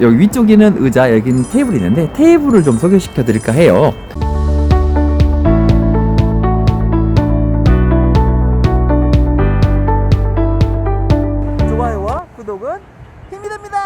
여기 위쪽에는 의자, 여기는 테이블이 있는데 테이블을 좀 소개시켜 드릴까 해요. 좋아요와 구독은 힘이 됩니다.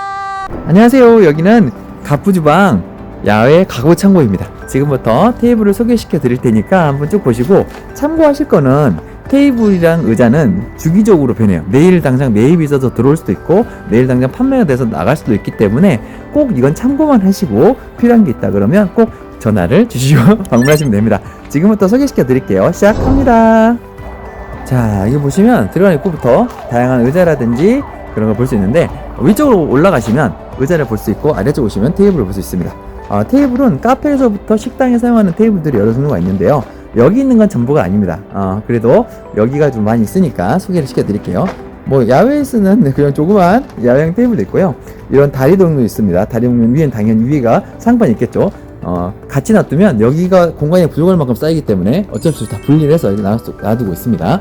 안녕하세요. 여기는 가푸주방 야외 가구 창고입니다. 지금부터 테이블을 소개시켜 드릴 테니까 한번 쭉 보시고 참고하실 거는 테이블이랑 의자는 주기적으로 변해요. 내일 당장 매입이 있어서 들어올 수도 있고 내일 당장 판매가 돼서 나갈 수도 있기 때문에 꼭 이건 참고만 하시고 필요한 게 있다 그러면 꼭 전화를 주시고 방문하시면 됩니다. 지금부터 소개시켜 드릴게요. 시작합니다. 자, 여기 보시면 들어간 입구부터 다양한 의자라든지 그런 걸 볼 수 있는데 위쪽으로 올라가시면 의자를 볼 수 있고 아래쪽 오시면 테이블을 볼 수 있습니다. 아, 테이블은 카페에서부터 식당에 사용하는 테이블들이 여러 종류가 있는데요. 여기 있는 건 전부가 아닙니다. 아, 그래도 여기가 좀 많이 있으니까 소개를 시켜드릴게요. 뭐 야외에 쓰는 그냥 조그만 야외형 테이블도 있고요. 이런 다리 동도 있습니다. 다리 동면 위엔 당연히 위가 상판이 있겠죠. 어, 같이 놔두면 여기가 공간이 부족할 만큼 쌓이기 때문에 어쩔 수 없이 다 분리를 해서 놔두- 놔두고 있습니다.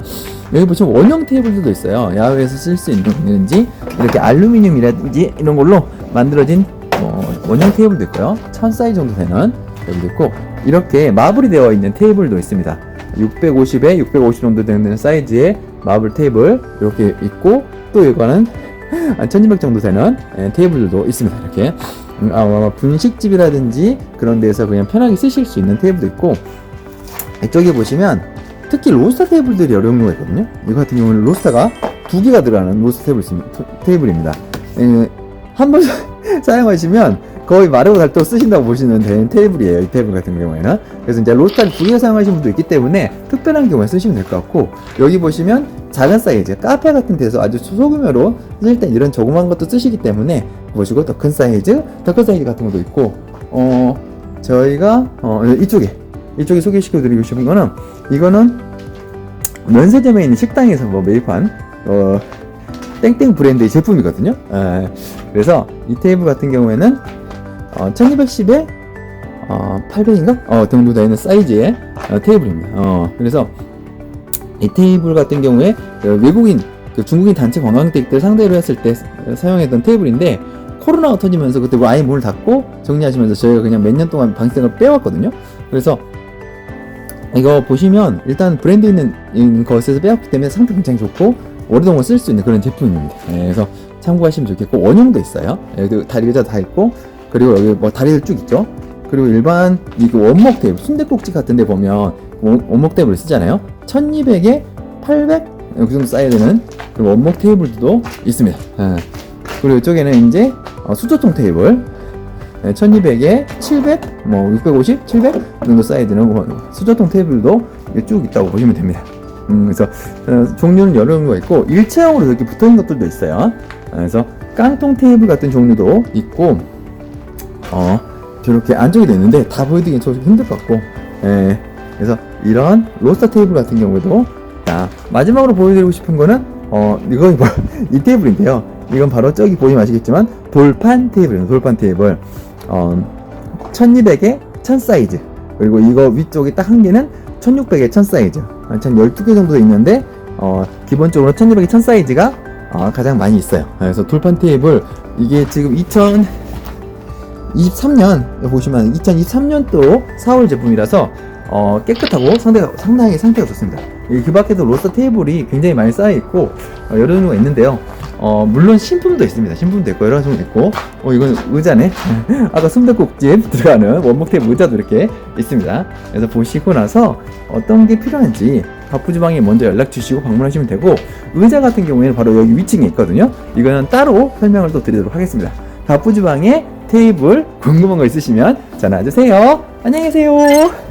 여기 보시면 원형 테이블들도 있어요. 야외에서 쓸 수 있는지 이렇게 알루미늄이라든지 이런 걸로 만들어진 어, 원형 테이블도 있고요. 천 사이즈 정도 되는 테이블도 있고 이렇게 마블이 되어 있는 테이블도 있습니다. 650에 650 정도 되는 사이즈의 마블 테이블 이렇게 있고 또 이거는 한 1200 정도 되는 예, 테이블들도 있습니다. 이렇게 음, 아, 아, 분식집이라든지 그런 데서 그냥 편하게 쓰실 수 있는 테이블도 있고 이쪽에 보시면 특히 로스터 테이블들이 여러 종류가 있거든요. 이거 같은 경우는 로스터가 두 개가 들어가는 로스터 테이블. 테이블입니다. 예, 한번 사용하시면 거의 마르고 닳도록 쓰신다고 보시면 되는 테이블이에요. 이 테이블 같은 경우에는. 그래서 이제 두개 사용하시는 분도 있기 때문에 특별한 경우에 쓰시면 될 것 같고 여기 보시면 작은 사이즈 카페 같은 데서 아주 소규모로 쓸때 이런 조그만 것도 쓰시기 때문에 보시고 더 큰 사이즈, 더 큰 사이즈 같은 것도 있고 어 저희가 어 이쪽에 이쪽에 소개시켜 드리고 싶은 거는 이거는 면세점에 있는 식당에서 뭐 매입한 어 땡땡 브랜드의 제품이거든요. 에, 그래서 이 테이블 같은 경우에는 어, 1210에 어, 800인가? 어, 정도 되는 사이즈의 어, 테이블입니다. 어, 그래서 이 테이블 같은 경우에 그 외국인, 그 중국인 단체 관광객들 상대로 했을 때 사용했던 테이블인데 코로나가 터지면서 그때 아예 문을 닫고 정리하시면서 저희가 그냥 몇 년 동안 방생을 빼왔거든요. 그래서 이거 보시면 일단 브랜드 있는 인 것에서 빼왔기 때문에 상태 굉장히 좋고 오래동안 쓸 수 있는 그런 제품입니다. 예, 그래서 참고하시면 좋겠고 원형도 있어요. 여기 다리 의자 다 있고 그리고 여기 뭐 다리들 쭉 있죠. 그리고 일반 이그 원목 테이블 순대국집 같은 데 보면 원- 원목 테이블 쓰잖아요. 1200에 800 그 정도 되는 그런 원목 테이블도 있습니다. 예. 그리고 이쪽에는 이제 어, 수저통 테이블 1200에 700, 뭐 650, 700 정도 사이즈는 뭐 수저통 테이블도 쭉 있다고 보시면 됩니다. 음, 그래서 어, 종류는 여러 종류가 있고 일체형으로 이렇게 붙어 있는 것들도 있어요. 아, 그래서 깡통 테이블 같은 종류도 있고 어 저렇게 안쪽에도 있는데 다 보여드리긴 좀 힘들 것 같고 예, 그래서 이런 로스터 테이블 같은 경우도 자 마지막으로 보여드리고 싶은 거는 어 이거 뭐, 이 테이블인데요. 이건 바로 저기 보시면 아시겠지만 돌판 테이블입니다. 돌판 테이블 어 1200에 1000 사이즈 그리고 이거 위쪽에 딱 한 개는 1600에 1000 사이즈 한 12개 정도 있는데 어 기본적으로 1200에 1000 사이즈가 어, 가장 많이 있어요. 그래서 돌판 테이블 이게 지금 2000 23년 보시면 2023년도 4월 제품이라서 어, 깨끗하고 상대가 상당히 상태가 좋습니다. 이그 밖에도 로스터 테이블이 굉장히 많이 쌓여 있고 어, 여러 종류가 있는데요. 어, 물론 신품도 있습니다. 신품도 있고 여러 종류 있고 어 이건 의자네. 아까 순대국집 들어가는 원목 테이블 의자도 이렇게 있습니다. 그래서 보시고 나서 어떤 게 필요한지 바쁘지방에 먼저 연락 주시고 방문하시면 되고 의자 같은 경우에는 바로 여기 위층에 있거든요. 이거는 따로 설명을 또 드리도록 하겠습니다. 바쁘지방에 테이블 궁금한 거 있으시면 전화 주세요. 안녕히 계세요.